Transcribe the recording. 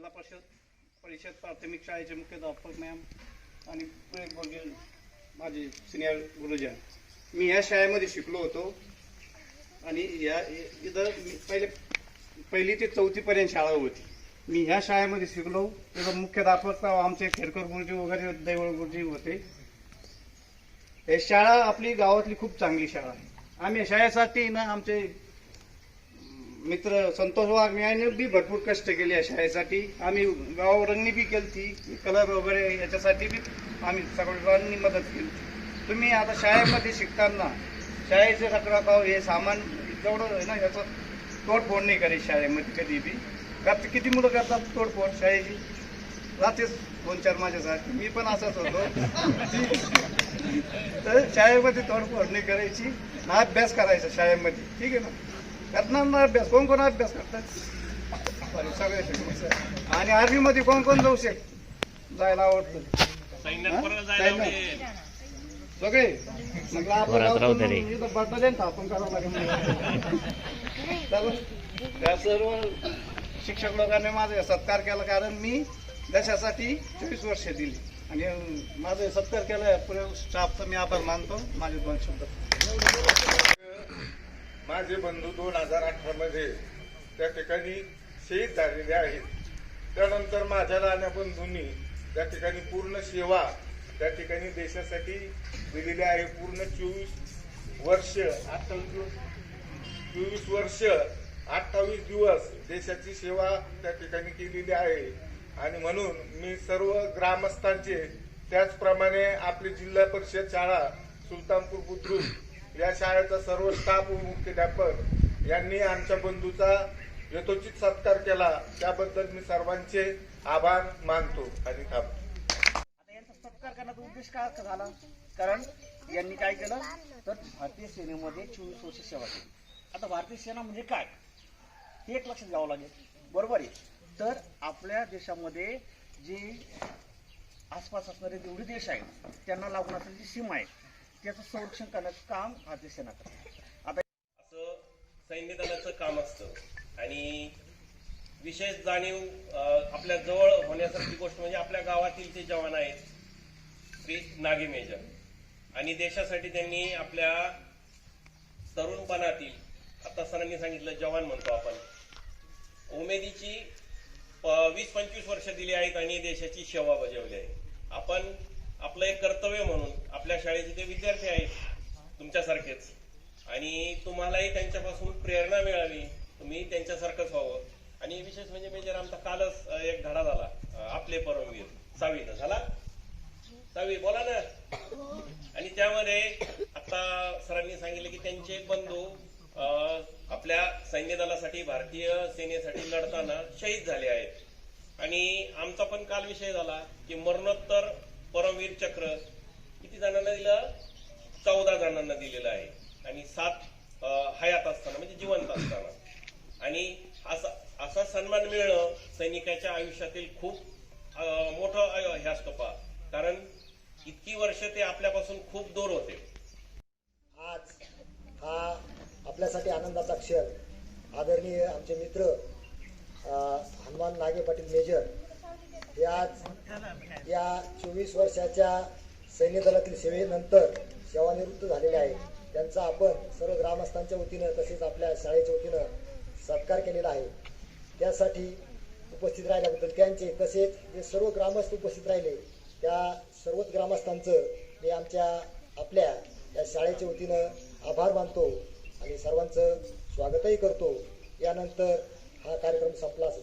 जिल्हा परिषद परिषद प्राथमिक शाळेचे मुख्याध्यापक मॅम आणि प्रेम बोलगे माझे सिनियर गुरुजन. मी ह्या शाळेमध्ये शिकलो होतो आणि या इथं पहिले पहिली ते चौथीपर्यंत शाळा होती. मी ह्या शाळेमध्ये शिकलो. तिथं मुख्याध्यापक आमचे खेडकर गुरुजी वगैरे दैवळ गुरुजी होते. हे शाळा आपली गावातली खूप चांगली शाळा आहे. आम्ही शाळेसाठी ना आमचे मित्र संतोष वाघ यांनी बी भरपूर कष्ट केले या शाळेसाठी. आम्ही गावावरांनी बी केली ती कलर वगैरे याच्यासाठी बी आम्ही सगळ्यांनी मदत केली. तुम्ही आता शाळेमध्ये शिकताना शाळेचे रखरखाव हे सामान जेवढं आहे ना याचं तोडफोड नाही करायची शाळेमध्ये कधी बी. करत किती मुलं करतात तोडफोड शाळेची? राहतेच दोन चार माझ्यासाठी मी पण असाच होतो. तर शाळेमध्ये तोडफोड नाही करायची. ना अभ्यास करायचा शाळेमध्ये. ठीक आहे ना? करणार ना अभ्यास? कोण कोण अभ्यास करतात बरं, सगळे शिकले. आणि आर्मीमध्ये कोण कोण जाऊ शक जायला आवडतं. हा? सगळे? मग आपलं घरात गाव राहू दे रे. सोडून इथं बटालियन स्थापन करावं लागेल. त्या सर्व शिक्षक लोकांनी माझा सत्कार केला कारण मी देशासाठी चोवीस वर्ष दिली. आणि माझा सत्कार केला पुढे स्टाफचा मी आभार मानतो माझे दोन शब्द. माझे बंधू दोन हजार अठरामध्ये त्या ठिकाणी शहीद झालेले आहेत. त्यानंतर माझ्या राण्या बंधूंनी त्या ठिकाणी पूर्ण सेवा त्या ठिकाणी देशासाठी दिलेली आहे. पूर्ण चोवीस वर्ष अठ्ठावीस चोवीस वर्ष अठ्ठावीस दिवस देशाची सेवा त्या ठिकाणी केलेली आहे. आणि म्हणून मी सर्व ग्रामस्थांचे त्याचप्रमाणे आपली जिल्हा परिषद शाळा सुलतानपूर बुद्रुक या शाळेचा सर्व स्टाफ व मुख्याध्यापक यांनी आमच्या बंधूचा यथोचित सत्कार केला त्याबद्दल मी सर्वांचे आभार मानतो आणि थांबतो. आता यांचा सत्कार करण्याचा उद्देश काय झाला? कारण यांनी काय केलं? तर भारतीय सेनेमध्ये चोवीस वर्ष सेवा केली. आता भारतीय सेना म्हणजे काय? हे एक लक्षात घ्यावं लागेल. बरोबर आहे. तर आपल्या देशामध्ये जी आसपास असणारे जेवढे देश आहेत त्यांना लागून असलेली जी सीमा आहे त्याचं संरक्षण करण्याचं काम भारतीय सेना करते आता असं सैन्य दलाचं काम असतं. आणि विशेष जाणीव आपल्या जवळ होण्यासारखी गोष्ट म्हणजे आपल्या गावातील जे जवान आहेत श्री नागे मेजर. आणि देशासाठी त्यांनी आपल्या तरुणपणातील आता सरांनी सांगितलं जवान म्हणतो आपण उमेदीची वीस पंचवीस वर्ष दिली आहेत आणि देशाची सेवा बजावली आहे. आपण आपलं एक कर्तव्य म्हणून आपल्या शाळेचे ते विद्यार्थी आहेत तुमच्यासारखेच. आणि तुम्हालाही त्यांच्यापासून प्रेरणा मिळावी तुम्ही त्यांच्यासारखंच व्हावं. आणि विशेष म्हणजे मेजर आमचा कालच एक धडा झाला आपले परमवीर. सावीनं झाला? सावी बोला ना. आणि त्यामध्ये आता सरांनी सांगितलं की त्यांचे एक बंधू आपल्या सैन्य दलासाठी भारतीय सेनेसाठी लढताना शहीद झाले आहेत. आणि आमचा पण काल विषय झाला की मरणोत्तर परमवीर चक्र किती जणांना दिलं? चौदा जणांना दिलेलं आहे. आणि सात हयात असताना म्हणजे जिवंत असताना. आणि असा असा सन्मान मिळणं सैनिकाच्या आयुष्यातील खूप मोठं हे असतो पा. कारण इतकी वर्ष ते आपल्यापासून खूप दूर होते. आज हा आपल्यासाठी आनंदाचा क्षण. आदरणीय आमचे मित्र हनुमान नागे पाटील मेजर हे आज या चोवीस वर्षाच्या सैन्य दलातील सेवेनंतर सेवानिवृत्त झालेले आहेत त्यांचा आपण सर्व ग्रामस्थांच्या वतीनं तसेच आपल्या शाळेच्या वतीनं सत्कार केलेला आहे. त्यासाठी उपस्थित राहिल्याबद्दल त्यांचे तसेच जे सर्व ग्रामस्थ उपस्थित राहिले त्या सर्वच ग्रामस्थांचं मी आमच्या आपल्या या शाळेच्या वतीनं आभार मानतो आणि सर्वांचं स्वागतही करतो. यानंतर हा कार्यक्रम संपला असं